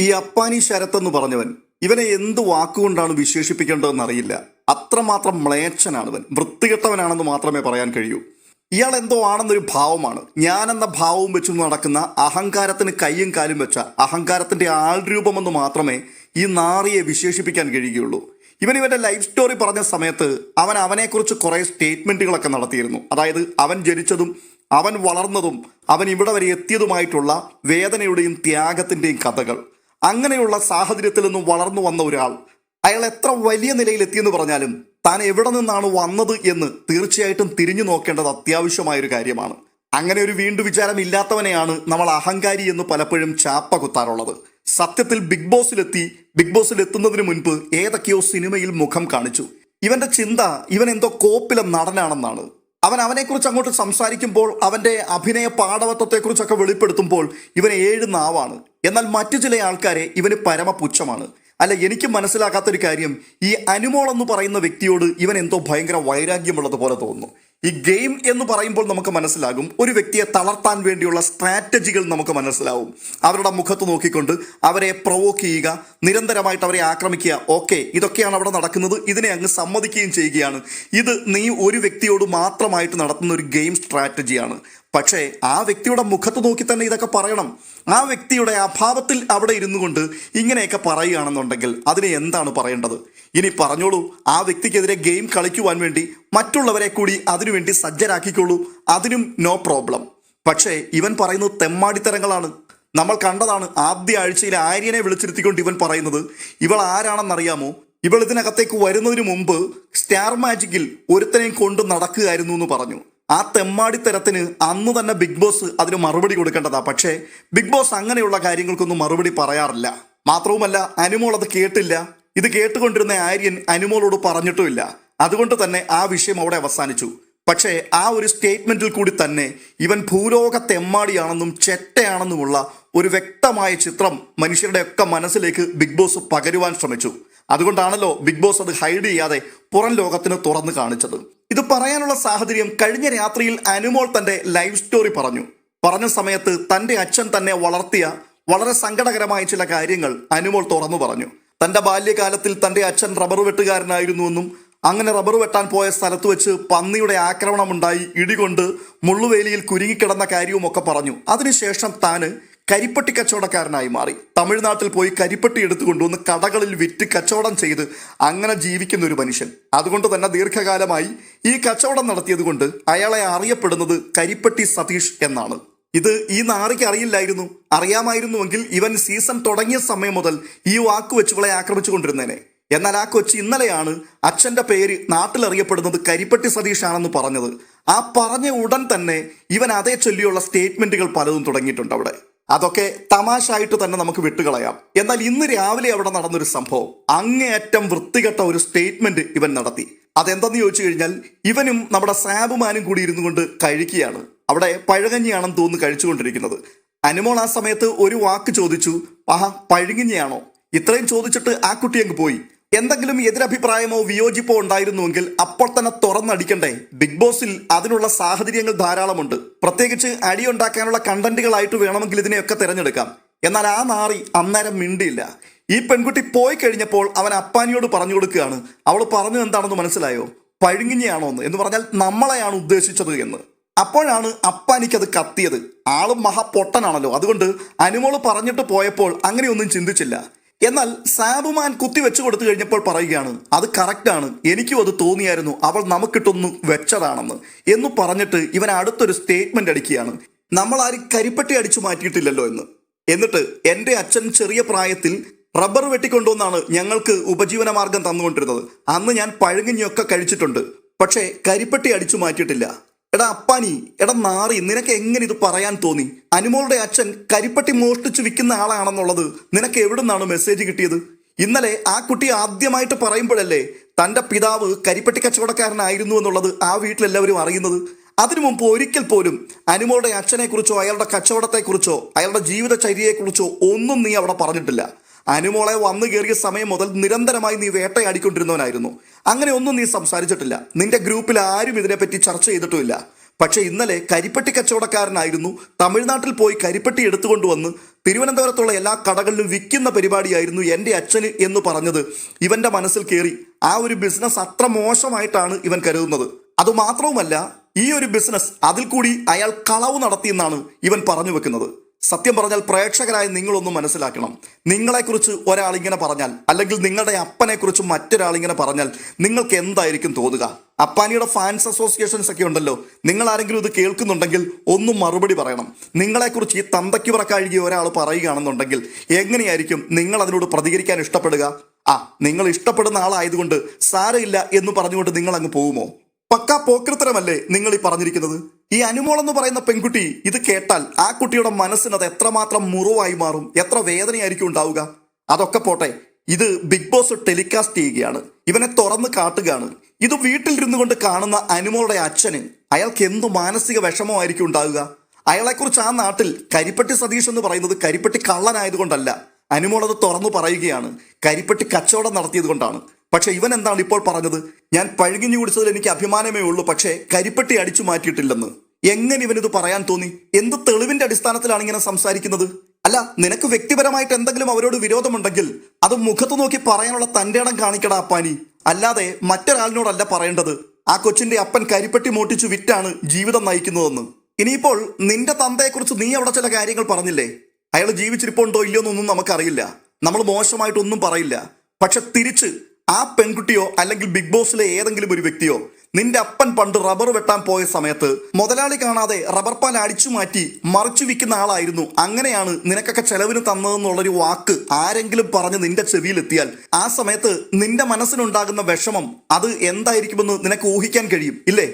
ഈ അപ്പാനി ശരത് എന്ന് പറഞ്ഞവൻ ഇവനെ എന്ത് വാക്കുകൊണ്ടാണ് വിശേഷിപ്പിക്കേണ്ടതെന്ന് അറിയില്ല അത്രമാത്രം മ്ലേച്ഛനാണ് ഇവൻ വൃത്തികെട്ടവനാണെന്ന് മാത്രമേ പറയാൻ കഴിയൂ. ഇയാൾ എന്തോ ആണെന്നൊരു ഭാവമാണ്. ഞാനെന്ന ഭാവവും വെച്ച് നടക്കുന്ന അഹങ്കാരത്തിന് കയ്യും കാലും വെച്ച അഹങ്കാരത്തിന്റെ ആൾരൂപമെന്ന് മാത്രമേ ഈ നാറിയെ വിശേഷിപ്പിക്കാൻ കഴിയുകയുള്ളൂ. ഇവൻ ഇവന്റെ ലൈഫ് സ്റ്റോറി പറഞ്ഞ സമയത്ത് അവൻ അവനെക്കുറിച്ച് കുറെ സ്റ്റേറ്റ്മെന്റുകളൊക്കെ നടത്തിയിരുന്നു. അതായത് അവൻ ജനിച്ചതും അവൻ വളർന്നതും അവൻ ഇവിടെ വരെ എത്തിയതുമായിട്ടുള്ള വേദനയുടെയും ത്യാഗത്തിന്റെയും കഥകൾ. അങ്ങനെയുള്ള സാഹചര്യത്തിൽ നിന്നും വളർന്നു വന്ന ഒരാൾ. അയാൾ എത്ര വലിയ നിലയിൽ എത്തിയെന്ന് പറഞ്ഞാലും താൻ എവിടെ നിന്നാണ് വന്നത് എന്ന് തീർച്ചയായിട്ടും തിരിഞ്ഞു നോക്കേണ്ടത് അത്യാവശ്യമായ ഒരു കാര്യമാണ്. അങ്ങനെ ഒരു വീണ്ടും വിചാരം ഇല്ലാത്തവനെയാണ് നമ്മൾ അഹങ്കാരി എന്ന് പലപ്പോഴും ചാപ്പ കുത്താറുള്ളത്. സത്യത്തിൽ ബിഗ് ബോസിലെത്തി ബിഗ് ബോസിൽ എത്തുന്നതിന് മുൻപ് ഏതൊക്കെയോ സിനിമയിൽ മുഖം കാണിച്ചു. ഇവന്റെ ചിന്ത ഇവൻ എന്തോ കോപ്പിലെ നടനാണെന്നാണ്. അവൻ അവനെക്കുറിച്ച് അങ്ങോട്ട് സംസാരിക്കുമ്പോൾ അവന്റെ അഭിനയ പാടവത്വത്തെക്കുറിച്ചൊക്കെ വെളിപ്പെടുത്തുമ്പോൾ ഇവൻ ഏഴ് നാവാണ്. എന്നാൽ മറ്റു ചില ആൾക്കാരെ ഇവന് പരമപുച്ഛമാണ്. അല്ല എനിക്ക് മനസ്സിലാക്കാത്തൊരു കാര്യം ഈ അനുമോൾ എന്ന് പറയുന്ന വ്യക്തിയോട് ഇവൻ എന്തോ ഭയങ്കര വൈരാഗ്യമുള്ളത് പോലെ തോന്നുന്നു. ഈ ഗെയിം എന്ന് പറയുമ്പോൾ നമുക്ക് മനസ്സിലാകും ഒരു വ്യക്തിയെ തളർത്താൻ വേണ്ടിയുള്ള സ്ട്രാറ്റജികൾ നമുക്ക് മനസ്സിലാവും. അവരുടെ മുഖത്ത് നോക്കിക്കൊണ്ട് അവരെ പ്രൊവോക്ക് ചെയ്യുക നിരന്തരമായിട്ട് അവരെ ആക്രമിക്കുക. ഓക്കെ ഇതൊക്കെയാണ് അവിടെ നടക്കുന്നത്. ഇതിനെ അങ്ങ് സമ്മതിക്കുകയും ചെയ്യുകയാണ്. ഇത് നീ ഒരു വ്യക്തിയോട് മാത്രമായിട്ട് നടത്തുന്ന ഒരു ഗെയിം സ്ട്രാറ്റജിയാണ്. പക്ഷേ ആ വ്യക്തിയുടെ മുഖത്ത് നോക്കി തന്നെ ഇതൊക്കെ പറയണം. ആ വ്യക്തിയുടെ അഭാവത്തിൽ അവിടെ ഇരുന്നു കൊണ്ട് ഇങ്ങനെയൊക്കെ പറയുകയാണെന്നുണ്ടെങ്കിൽ അതിനെ എന്താണ് പറയേണ്ടത്? ഇനി പറഞ്ഞോളൂ ആ വ്യക്തിക്കെതിരെ ഗെയിം കളിക്കുവാൻ വേണ്ടി മറ്റുള്ളവരെ കൂടി അതിനുവേണ്ടി സജ്ജരാക്കിക്കോളൂ അതിനും നോ പ്രോബ്ലം പക്ഷേ ഇവൻ പറയുന്നത് തെമ്മാടിത്തരങ്ങളാണ്. നമ്മൾ കണ്ടതാണ് ആദ്യ ആഴ്ചയിൽ ആര്യനെ വിളിച്ചിരുത്തിക്കൊണ്ട് ഇവൻ പറയുന്നത് ഇവൾ ആരാണെന്നറിയാമോ? ഇവൾ ഇതിനകത്തേക്ക് വരുന്നതിന് മുമ്പ് സ്റ്റാർ മാജിക്കിൽ ഒരുത്തനെയും കൊണ്ട് നടക്കുകയായിരുന്നു എന്ന് പറഞ്ഞു. ആ തെമ്മാടിത്തരത്തിന് അന്ന് തന്നെ ബിഗ് ബോസ് അതിന് മറുപടി കൊടുക്കേണ്ടതാ. പക്ഷേ ബിഗ് ബോസ് അങ്ങനെയുള്ള കാര്യങ്ങൾക്കൊന്നും മറുപടി പറയാറില്ല. മാത്രവുമല്ല അനുമോൾ അത് കേട്ടില്ല. ഇത് കേട്ടുകൊണ്ടിരുന്ന ആര്യൻ അനുമോളോട് പറഞ്ഞിട്ടുമില്ല. അതുകൊണ്ട് തന്നെ ആ വിഷയം അവിടെ അവസാനിച്ചു. പക്ഷേ ആ ഒരു സ്റ്റേറ്റ്മെന്റിൽ കൂടി തന്നെ ഇവൻ ഭൂലോകത്തെമ്മാടിയാണെന്നും ചെട്ടയാണെന്നുമുള്ള ഒരു വ്യക്തമായ ചിത്രം മനുഷ്യരുടെയൊക്കെ മനസ്സിലേക്ക് ബിഗ് ബോസ് പകരുവാൻ ശ്രമിച്ചു. അതുകൊണ്ടാണല്ലോ ബിഗ് ബോസ് അത് ഹൈഡ് ചെയ്യാതെ പുറം ലോകത്തിന് തുറന്നു കാണിച്ചത്. ഇത് പറയാനുള്ള സാഹചര്യം കഴിഞ്ഞ രാത്രിയിൽ അനുമോൾ തന്റെ ലൈവ് സ്റ്റോറി പറഞ്ഞു. പറഞ്ഞ സമയത്ത് തന്റെ അച്ഛൻ തന്നെ വളർത്തിയ വളരെ സങ്കടകരമായ ചില കാര്യങ്ങൾ അനുമോൾ തുറന്നു പറഞ്ഞു. തന്റെ ബാല്യകാലത്തിൽ തന്റെ അച്ഛൻ റബ്ബർ വെട്ടുകാരനായിരുന്നുവെന്നും അങ്ങനെ റബ്ബർ വെട്ടാൻ പോയ സ്ഥലത്ത് വെച്ച് പന്നിയുടെ ആക്രമണമുണ്ടായി ഇടികൊണ്ട് മുള്ളുവേലിയിൽ കുരുങ്ങിക്കിടന്ന കാര്യവും ഒക്കെ പറഞ്ഞു. അതിനുശേഷം താന് കരിപ്പട്ടി കച്ചവടക്കാരനായി മാറി. തമിഴ്നാട്ടിൽ പോയി കരിപ്പട്ടി എടുത്തു കൊണ്ടുവന്ന് കടകളിൽ വിറ്റ് കച്ചവടം ചെയ്ത് അങ്ങനെ ജീവിക്കുന്ന ഒരു മനുഷ്യൻ. അതുകൊണ്ട് തന്നെ ദീർഘകാലമായി ഈ കച്ചവടം നടത്തിയത് കൊണ്ട് അയാളെ അറിയപ്പെടുന്നത് കരിപ്പട്ടി സതീഷ് എന്നാണ്. ഇത് ഈ നാറിക്ക് അറിയില്ലായിരുന്നു. അറിയാമായിരുന്നുവെങ്കിൽ ഇവൻ സീസൺ തുടങ്ങിയ സമയം മുതൽ ഈ വാക്ക് വെച്ച് ഇവളെ ആക്രമിച്ചു കൊണ്ടിരുന്നേനെ. എന്നാൽ ആ കൊച്ചി ഇന്നലെയാണ് അച്ഛന്റെ പേര് നാട്ടിലറിയപ്പെടുന്നത് കരിപ്പട്ടി സതീഷാണെന്ന് പറഞ്ഞത്. ആ പറഞ്ഞ ഉടൻ തന്നെ ഇവൻ അതേ ചൊല്ലിയുള്ള സ്റ്റേറ്റ്മെന്റുകൾ പലതും തുടങ്ങിയിട്ടുണ്ട് അവിടെ. അതൊക്കെ തമാശായിട്ട് തന്നെ നമുക്ക് വിട്ടുകളയാം. എന്നാൽ ഇന്ന് രാവിലെ അവിടെ നടന്നൊരു സംഭവം. അങ്ങേയറ്റം വൃത്തികെട്ട ഒരു സ്റ്റേറ്റ്മെന്റ് ഇവൻ നടത്തി. അതെന്തെന്ന് ചോദിച്ചു കഴിഞ്ഞാൽ ഇവനും നമ്മുടെ സാബുമാനും കൂടി ഇരുന്നു കൊണ്ട് കഴിക്കുകയാണ്. അവിടെ പഴകഞ്ഞിയാണെന്ന് തോന്നുന്നു കഴിച്ചുകൊണ്ടിരിക്കുന്നത്. അനുമോൾ ആ സമയത്ത് ഒരു വാക്ക് ചോദിച്ചു. ആഹാ പഴുകിഞ്ഞയാണോ? ഇത്രയും ചോദിച്ചിട്ട് ആ കുട്ടി അങ്ങ് പോയി. എന്തെങ്കിലും എതിരഭിപ്രായമോ വിയോജിപ്പോ ഉണ്ടായിരുന്നുവെങ്കിൽ അപ്പോൾ തന്നെ തുറന്നടിക്കണ്ടേ? ബിഗ് ബോസിൽ അതിനുള്ള സാഹചര്യങ്ങൾ ധാരാളമുണ്ട്. പ്രത്യേകിച്ച് അടി അടിയുണ്ടാക്കാനുള്ള കണ്ടന്റുകളായിട്ട് വേണമെങ്കിൽ ഇതിനെയൊക്കെ തിരഞ്ഞെടുക്കാം. എന്നാൽ ആ നാറി അന്നേരം മിണ്ടിയില്ല. ഈ പെൺകുട്ടി പോയി കഴിഞ്ഞപ്പോൾ അവൻ അപ്പാനിയോട് പറഞ്ഞു കൊടുക്കുകയാണ്. അവൾ പറഞ്ഞു എന്താണെന്ന് മനസ്സിലായോ? പഴുങ്ങിഞ്ഞയാണോ എന്ന്. എന്ന് പറഞ്ഞാൽ നമ്മളെയാണ് ഉദ്ദേശിച്ചത് എന്ന്. അപ്പോഴാണ് അപ്പാനിക്ക് അത് കത്തിയത്. ആളും മഹാപൊട്ടനാണല്ലോ. അതുകൊണ്ട് അനുമോൾ പറഞ്ഞിട്ട് പോയപ്പോൾ അങ്ങനെയൊന്നും ചിന്തിച്ചില്ല. എന്നാൽ സാബുമാൻ കുത്തി വെച്ചു കൊടുത്തു കഴിഞ്ഞപ്പോൾ പറയുകയാണ് അത് കറക്റ്റാണ്. എനിക്കും അത് തോന്നിയായിരുന്നു. അവൾ നമുക്കിട്ടൊന്ന് വെച്ചതാണെന്ന്. എന്ന് പറഞ്ഞിട്ട് ഇവൻ അടുത്തൊരു സ്റ്റേറ്റ്മെന്റ് അടിക്കുകയാണ്. നമ്മൾ ആരും കരിപ്പട്ടി അടിച്ചു മാറ്റിയിട്ടില്ലല്ലോ എന്ന്. എന്നിട്ട് എന്റെ അച്ഛൻ ചെറിയ പ്രായത്തിൽ റബ്ബർ വെട്ടിക്കൊണ്ടുവന്നാണ് ഞങ്ങൾക്ക് ഉപജീവന മാർഗം തന്നുകൊണ്ടിരുന്നത്. അന്ന് ഞാൻ പഴങ്ങിഞ്ഞൊക്കെ കഴിച്ചിട്ടുണ്ട്. പക്ഷേ കരിപ്പെട്ടി അടിച്ചു മാറ്റിയിട്ടില്ല. എടാ അപ്പാനി എടാ നാറി നിനക്ക് എങ്ങനെ ഇത് പറയാൻ തോന്നി? അനുമോളുടെ അച്ഛൻ കരിപ്പട്ടി മോഷ്ടിച്ചു വിൽക്കുന്ന ആളാണെന്നുള്ളത് നിനക്ക് എവിടുന്നാണ് മെസ്സേജ് കിട്ടിയത്? ഇന്നലെ ആ കുട്ടി ആദ്യമായിട്ട് പറയുമ്പോഴല്ലേ തന്റെ പിതാവ് കരിപ്പട്ടി കച്ചവടക്കാരനായിരുന്നു എന്നുള്ളത് ആ വീട്ടിലെല്ലാവരും അറിയുന്നത്? അതിനു മുമ്പ് ഒരിക്കൽ പോലും അനുമോളുടെ അച്ഛനെക്കുറിച്ചോ അയാളുടെ കച്ചവടത്തെക്കുറിച്ചോ അയാളുടെ ജീവിതചര്യയെക്കുറിച്ചോ ഒന്നും നീ അവിടെ പറഞ്ഞിട്ടില്ല. അനുമോളെ വന്നു കയറിയ സമയം മുതൽ നിരന്തരമായി നീ വേട്ടയാടിക്കൊണ്ടിരുന്നവനായിരുന്നു. അങ്ങനെ ഒന്നും നീ സംസാരിച്ചിട്ടില്ല. നിന്റെ ഗ്രൂപ്പിൽ ആരും ഇതിനെപ്പറ്റി ചർച്ച ചെയ്തിട്ടുമില്ല. പക്ഷേ ഇന്നലെ കരിപ്പട്ടി കച്ചവടക്കാരനായിരുന്നു തമിഴ്നാട്ടിൽ പോയി കരിപ്പട്ടി എടുത്തുകൊണ്ടുവന്ന് തിരുവനന്തപുരത്തുള്ള എല്ലാ കടകളിലും വിൽക്കുന്ന പരിപാടിയായിരുന്നു എന്റെ അച്ഛന് എന്ന് പറഞ്ഞത് ഇവന്റെ മനസ്സിൽ കയറി. ആ ഒരു ബിസിനസ് അത്ര മോശമായിട്ടാണ് ഇവൻ കരുതുന്നത്. അതുമാത്രവുമല്ല ഈ ഒരു ബിസിനസ് അതിൽ കൂടി അയാൾ കളവ് നടത്തിയെന്നാണ് ഇവൻ പറഞ്ഞു വെക്കുന്നത്. സത്യം പറഞ്ഞാൽ പ്രേക്ഷകരായ നിങ്ങളൊന്നും മനസ്സിലാക്കണം. നിങ്ങളെക്കുറിച്ച് ഒരാൾ ഇങ്ങനെ പറഞ്ഞാൽ അല്ലെങ്കിൽ നിങ്ങളുടെ അപ്പനെക്കുറിച്ച് മറ്റൊരാൾ ഇങ്ങനെ പറഞ്ഞാൽ നിങ്ങൾക്ക് എന്തായിരിക്കും തോന്നുക? അപ്പാനിയുടെ ഫാൻസ് അസോസിയേഷൻസ് ഒക്കെ ഉണ്ടല്ലോ. നിങ്ങൾ ആരെങ്കിലും ഇത് കേൾക്കുന്നുണ്ടെങ്കിൽ ഒന്നും മറുപടി പറയണം. നിങ്ങളെക്കുറിച്ച് ഈ തന്തയ്ക്ക് പറക്കഴുകിയ ഒരാൾ പറയുകയാണെന്നുണ്ടെങ്കിൽ എങ്ങനെയായിരിക്കും നിങ്ങൾ അതിനോട് പ്രതികരിക്കാൻ ഇഷ്ടപ്പെടുക? ആ നിങ്ങൾ ഇഷ്ടപ്പെടുന്ന ആളായതുകൊണ്ട് സാരമില്ല എന്ന് പറഞ്ഞുകൊണ്ട് നിങ്ങൾ അങ്ങ് പോകുമോ? പക്കാ പോക്കൃത്തരമല്ലേ നിങ്ങൾ ഈ പറഞ്ഞിരിക്കുന്നത്? ഈ അനുമോൾ എന്ന് പറയുന്ന പെൺകുട്ടി ഇത് കേട്ടാൽ ആ കുട്ടിയുടെ മനസ്സിന് അത് എത്രമാത്രം മുറിവായി മാറും? എത്ര വേദനയായിരിക്കും ഉണ്ടാവുക? അതൊക്കെ പോട്ടെ. ഇത് ബിഗ് ബോസ് ടെലികാസ്റ്റ് ചെയ്യുകയാണ്. ഇവനെ തുറന്ന് കാട്ടുകയാണ്. ഇത് വീട്ടിലിരുന്നു കൊണ്ട് കാണുന്ന അനുമോളുടെ അച്ഛന് അയാൾക്ക് എന്തു മാനസിക വിഷമമായിരിക്കും ഉണ്ടാവുക? അയാളെക്കുറിച്ച് ആ നാട്ടിൽ കരിപ്പട്ടി സതീഷ് എന്ന് പറയുന്നത് കരിപ്പട്ടി കള്ളനായതുകൊണ്ടല്ല. അനുമോൾ അത് തുറന്നു പറയുകയാണ്. കരിപ്പട്ടി കച്ചവടം നടത്തിയത് കൊണ്ടാണ് പക്ഷെ ഇവൻ എന്താണ് ഇപ്പോൾ പറഞ്ഞത്? ഞാൻ പഴുകിഞ്ഞു കുടിച്ചതിൽ എനിക്ക് അഭിമാനമേ ഉള്ളൂ പക്ഷേ കരിപ്പെട്ടി അടിച്ചു മാറ്റിയിട്ടില്ലെന്ന്. എങ്ങനെ ഇവനിത് പറയാൻ തോന്നി? എന്ത് തെളിവിന്റെ അടിസ്ഥാനത്തിലാണ് ഇങ്ങനെ സംസാരിക്കുന്നത്? അല്ല നിനക്ക് വ്യക്തിപരമായിട്ട് എന്തെങ്കിലും അവരോട് വിരോധമുണ്ടെങ്കിൽ അത് മുഖത്ത് നോക്കി പറയാനുള്ള തന്റെ ഇടം കാണിക്കടാ അപ്പാനി. അല്ലാതെ മറ്റൊരാളിനോടല്ല പറയേണ്ടത്. ആ കൊച്ചിന്റെ അപ്പൻ കരിപ്പെട്ടി മോട്ടിച്ചു വിറ്റാണ് ജീവിതം നയിക്കുന്നതെന്ന്. ഇനിയിപ്പോൾ നിന്റെ തന്തയെക്കുറിച്ച് നീ അവിടെ ചില കാര്യങ്ങൾ പറഞ്ഞില്ലേ? അയാൾ ജീവിച്ചിരിപ്പുണ്ടോ ഇല്ലയോ എന്നൊന്നും നമുക്കറിയില്ല. നമ്മൾ മോശമായിട്ടൊന്നും പറയില്ല. പക്ഷെ തിരിച്ച് ആ പെൺകുട്ടിയോ അല്ലെങ്കിൽ ബിഗ് ബോസിലെ ഏതെങ്കിലും ഒരു വ്യക്തിയോ നിന്റെ അപ്പൻ പണ്ട് റബ്ബർ വെട്ടാൻ പോയ സമയത്ത് മുതലാളി കാണാതെ റബ്ബർ പാൽ അടിച്ചു മാറ്റി മറിച്ചു വിൽക്കുന്ന ആളായിരുന്നു. അങ്ങനെയാണ് നിനക്കൊക്കെ ചെലവിന് തന്നതെന്നുള്ളൊരു വാക്ക് ആരെങ്കിലും പറഞ്ഞ് നിന്റെ ചെവിയിലെത്തിയാൽ ആ സമയത്ത് നിന്റെ മനസ്സിനുണ്ടാകുന്ന വിഷമം അത് എന്തായിരിക്കുമെന്ന് നിനക്ക് ഊഹിക്കാൻ കഴിയും ഇല്ലേ?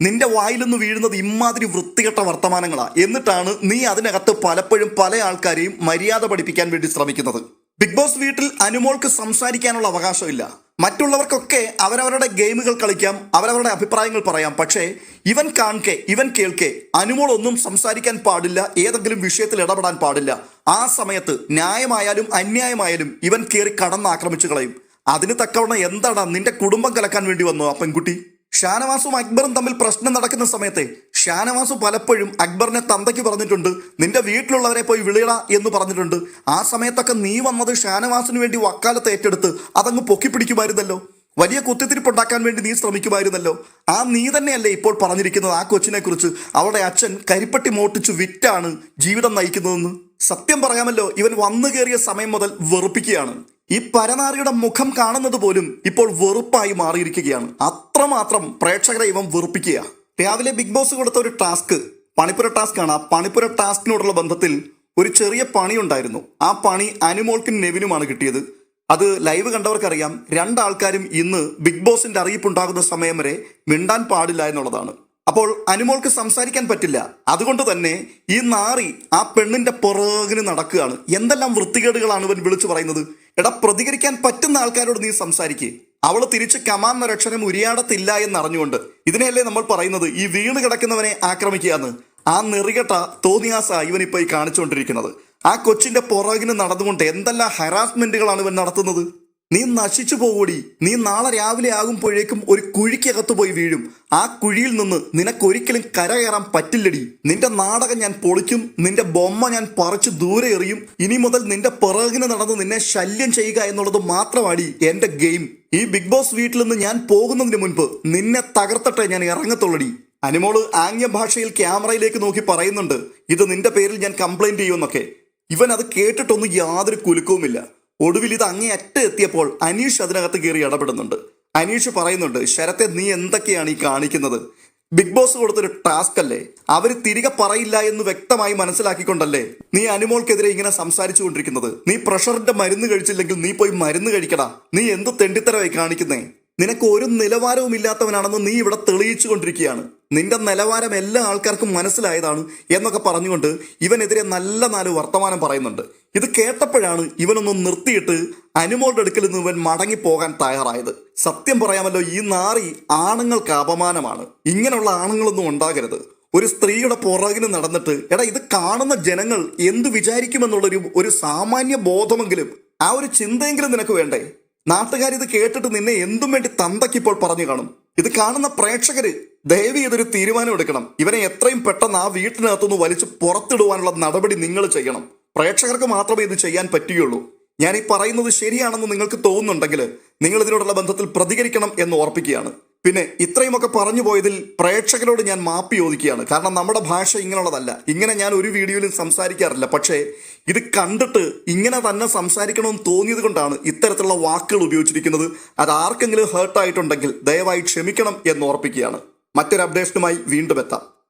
നിന്റെ വായിൽ നിന്ന് വീഴുന്നത് ഇമാതിരി വൃത്തികെട്ട വർത്തമാനങ്ങളാ. എന്നിട്ടാണ് നീ അതിനകത്ത് പലപ്പോഴും പല ആൾക്കാരെയും മര്യാദ പഠിപ്പിക്കാൻ വേണ്ടി ശ്രമിക്കുന്നത്. ബിഗ് ബോസ് വീട്ടിൽ അനുമോൾക്ക് സംസാരിക്കാനുള്ള അവകാശമില്ല. മറ്റുള്ളവർക്കൊക്കെ അവരവരുടെ ഗെയിമുകൾ കളിക്കാം അവരവരുടെ അഭിപ്രായങ്ങൾ പറയാം. പക്ഷേ ഇവൻ കാൺകെ ഇവൻ കേൾക്കെ അനുമോൾ ഒന്നും സംസാരിക്കാൻ പാടില്ല ഏതെങ്കിലും വിഷയത്തിൽ ഇടപെടാൻ പാടില്ല. ആ സമയത്ത് ന്യായമായാലും അന്യായമായാലും ഇവൻ കയറി കടന്നാക്രമിച്ചു കളയും. അതിന് തക്കവണ്ണം എന്താണ് നിന്റെ കുടുംബം കലക്കാൻ വേണ്ടി വന്നോ ആ പെൺകുട്ടി? ഷാനവാസും അക്ബറും തമ്മിൽ പ്രശ്നം നടക്കുന്ന സമയത്തെ ഷാനവാസ് പലപ്പോഴും അക്ബറിനെ തന്തയ്ക്ക് പറഞ്ഞിട്ടുണ്ട് നിന്റെ വീട്ടിലുള്ളവരെ പോയി വിളിയട എന്ന് പറഞ്ഞിട്ടുണ്ട്. ആ സമയത്തൊക്കെ നീ വന്നത് ഷാനവാസിന് വേണ്ടി വക്കാലത്ത് ഏറ്റെടുത്ത് അതങ്ങ് പൊക്കിപ്പിടിക്കുമായിരുന്നല്ലോ വലിയ കുത്തിത്തിരിപ്പുണ്ടാക്കാൻ വേണ്ടി നീ ശ്രമിക്കുമായിരുന്നല്ലോ. ആ നീ തന്നെയല്ലേ ഇപ്പോൾ പറഞ്ഞിരിക്കുന്നത് ആ കൊച്ചിനെ കുറിച്ച് അവളുടെ അച്ഛൻ കരിപ്പട്ടി മോട്ടിച്ചു വിറ്റാണ് ജീവിതം നയിക്കുന്നതെന്ന്. സത്യം പറയാമല്ലോ ഇവൻ വന്നു കയറിയ സമയം മുതൽ വെറുപ്പിക്കുകയാണ്. ഈ പരനാറിയുടെ മുഖം കാണുന്നത് പോലും ഇപ്പോൾ വെറുപ്പായി മാറിയിരിക്കുകയാണ്. അത്രമാത്രം പ്രേക്ഷകരെ ഇവൻ വെറുപ്പിക്കുക രാവിലെ ബിഗ് ബോസ് കൊടുത്ത ഒരു ടാസ്ക് പണിപ്പുര ടാസ്ക് ആണ്. ആ പണിപ്പുര ടാസ്കിനോടുള്ള ബന്ധത്തിൽ ഒരു ചെറിയ പണി ഉണ്ടായിരുന്നു. ആ പണി അനുമോൾക്കും നെവിനുമാണ് കിട്ടിയത്. അത് ലൈവ് കണ്ടവർക്കറിയാം. രണ്ടാൾക്കാരും ഇന്ന് ബിഗ് ബോസിന്റെ അറിയിപ്പുണ്ടാകുന്ന സമയം വരെ മിണ്ടാൻ പാടില്ല എന്നുള്ളതാണ്. അപ്പോൾ അനുമോൾക്ക് സംസാരിക്കാൻ പറ്റില്ല. അതുകൊണ്ട് തന്നെ ഈ നാറി ആ പെണ്ണിന്റെ പുറകിന് നടക്കുകയാണ്. എന്തെല്ലാം വൃത്തികേടുകളാണ് ഇവൻ വിളിച്ചു പറയുന്നത്? എടാ പ്രതികരിക്കാൻ പറ്റുന്ന ആൾക്കാരോട് നീ സംസാരിക്കേ. അവൾ തിരിച്ച് കമാൻ എന്നൊരക്ഷരം ഉരിയാടത്തില്ല എന്നറിഞ്ഞുകൊണ്ട് ഇതിനെയല്ലേ നമ്മൾ പറയുന്നത്? ഈ വീണ് കിടക്കുന്നവനെ ആക്രമിക്കുക ആ നെറികെട്ട തോന്നിയാസ ഇവനിപ്പോ ഈ കാണിച്ചുകൊണ്ടിരിക്കുന്നത്. ആ കൊച്ചിന്റെ പുറകിന് നടന്നുകൊണ്ട് എന്തെല്ലാം ഹറാസ്മെന്റുകളാണ് ഇവൻ നടത്തുന്നത്? നീ നശിച്ചു പോകൂടി. നീ നാളെ രാവിലെ ആകുമ്പോഴേക്കും ഒരു കുഴിക്കകത്ത് പോയി വീഴും. ആ കുഴിയിൽ നിന്ന് നിനക്കൊരിക്കലും കരകയറാൻ പറ്റില്ലടി. നിന്റെ നാടകം ഞാൻ പൊളിക്കും. നിന്റെ ബൊമ്മ ഞാൻ പറിച്ചു ദൂരെ എറിയും. ഇനി മുതൽ നിന്റെ പിറകിന് നടന്ന് നിന്നെ ശല്യം ചെയ്യുക എന്നുള്ളത് മാത്രമാടി എന്റെ ഗെയിം. ഈ ബിഗ് ബോസ് വീട്ടിൽ നിന്ന് ഞാൻ പോകുന്നതിന് മുൻപ് നിന്നെ തകർത്തട്ടെ ഞാൻ ഇറങ്ങത്തുള്ളടി. അനുമോൾ ആംഗ്യ ഭാഷയിൽ ക്യാമറയിലേക്ക് നോക്കി പറയുന്നുണ്ട് ഇത് നിന്റെ പേരിൽ ഞാൻ കംപ്ലൈന്റ് ചെയ്യുമെന്നൊക്കെ. ഇവൻ അത് കേട്ടിട്ടൊന്നും യാതൊരു കുലുക്കവുമില്ല. ഒടുവിൽ ഇത് അങ്ങേ അറ്റ എത്തിയപ്പോൾ അനീഷ് അതിനകത്ത് കയറി ഇടപെടുന്നുണ്ട്. അനീഷ് പറയുന്നുണ്ട് ശരത്തെ നീ എന്തൊക്കെയാണ് ഈ കാണിക്കുന്നത്? ബിഗ് ബോസ് കൊടുത്തൊരു ടാസ്ക് അല്ലേ? അവർ തിരികെ പറയില്ല എന്ന് വ്യക്തമായി മനസ്സിലാക്കിക്കൊണ്ടല്ലേ നീ അനുമോൾക്കെതിരെ ഇങ്ങനെ സംസാരിച്ചു കൊണ്ടിരിക്കുന്നത് നീ പ്രഷറിന്റെ മരുന്ന് കഴിച്ചില്ലെങ്കിൽ നീ പോയി മരുന്ന് കഴിക്കടാ. നീ എന്ത് തെണ്ടിത്തരമായി കാണിക്കുന്നേ? നിനക്ക് ഒരു നിലവാരവും ഇല്ലാത്തവനാണെന്ന് നീ ഇവിടെ തെളിയിച്ചു കൊണ്ടിരിക്കുകയാണ് നിന്റെ നിലവാരം എല്ലാ ആൾക്കാർക്കും മനസ്സിലായതാണ് എന്നൊക്കെ പറഞ്ഞുകൊണ്ട് ഇവനെതിരെ നല്ല നാല് വർത്തമാനം പറയുന്നുണ്ട്. ഇത് കേട്ടപ്പോഴാണ് ഇവനൊന്ന് നിർത്തിയിട്ട് അനുമോളുടെ അടുക്കൽ നിന്ന് ഇവൻ മടങ്ങിപ്പോകാൻ തയ്യാറായത്. സത്യം പറയാമല്ലോ ഈ നാറി ആണുങ്ങൾക്ക് അപമാനമാണ്. ഇങ്ങനെയുള്ള ആണുങ്ങളൊന്നും ഉണ്ടാകരുത്. ഒരു സ്ത്രീയുടെ പുറകിന് നടന്നിട്ട് എടാ ഇത് കാണുന്ന ജനങ്ങൾ എന്ത് വിചാരിക്കുമെന്നുള്ളൊരു ഒരു സാമാന്യ ബോധമെങ്കിലും ആ ഒരു ചിന്തയെങ്കിലും നിനക്ക് വേണ്ടേ? നാട്ടുകാർ ഇത് കേട്ടിട്ട് നിന്നെ എന്തും വേണ്ടി തന്തക്കിപ്പോൾ പറഞ്ഞു കാണും. ഇത് കാണുന്ന പ്രേക്ഷകര് ദയവ് ഇതൊരു തീരുമാനം എടുക്കണം. ഇവനെ എത്രയും പെട്ടെന്ന് ആ വീട്ടിനകത്തുനിന്ന് വലിച്ചു പുറത്തിടുവാനുള്ള നടപടി നിങ്ങൾ ചെയ്യണം. പ്രേക്ഷകർക്ക് മാത്രമേ ഇത് ചെയ്യാൻ പറ്റുകയുള്ളൂ ഞാൻ ഈ പറയുന്നത് ശരിയാണെന്ന് നിങ്ങൾക്ക് തോന്നുന്നുണ്ടെങ്കിൽ നിങ്ങൾ ഇതിനോടുള്ള ബന്ധത്തിൽ പ്രതികരിക്കണം എന്ന് ഓർപ്പിക്കുകയാണ്. പിന്നെ ഇത്രയുമൊക്കെ പറഞ്ഞു പോയതിൽ പ്രേക്ഷകരോട് ഞാൻ മാപ്പ് ചോദിക്കുകയാണ്. കാരണം നമ്മുടെ ഭാഷ ഇങ്ങനെയുള്ളതല്ല. ഇങ്ങനെ ഞാൻ ഒരു വീഡിയോയിലും സംസാരിക്കാറില്ല. പക്ഷേ ഇത് കണ്ടിട്ട് ഇങ്ങനെ തന്നെ സംസാരിക്കണമെന്ന് തോന്നിയത് കൊണ്ടാണ് ഇത്തരത്തിലുള്ള വാക്കുകൾ ഉപയോഗിച്ചിരിക്കുന്നത്. അത് ആർക്കെങ്കിലും ഹേർട്ടായിട്ടുണ്ടെങ്കിൽ ദയവായി ക്ഷമിക്കണം എന്ന് ഓർപ്പിക്കുകയാണ്. മറ്റൊരു അപ്ഡേഷനുമായി വീണ്ടും എത്താം.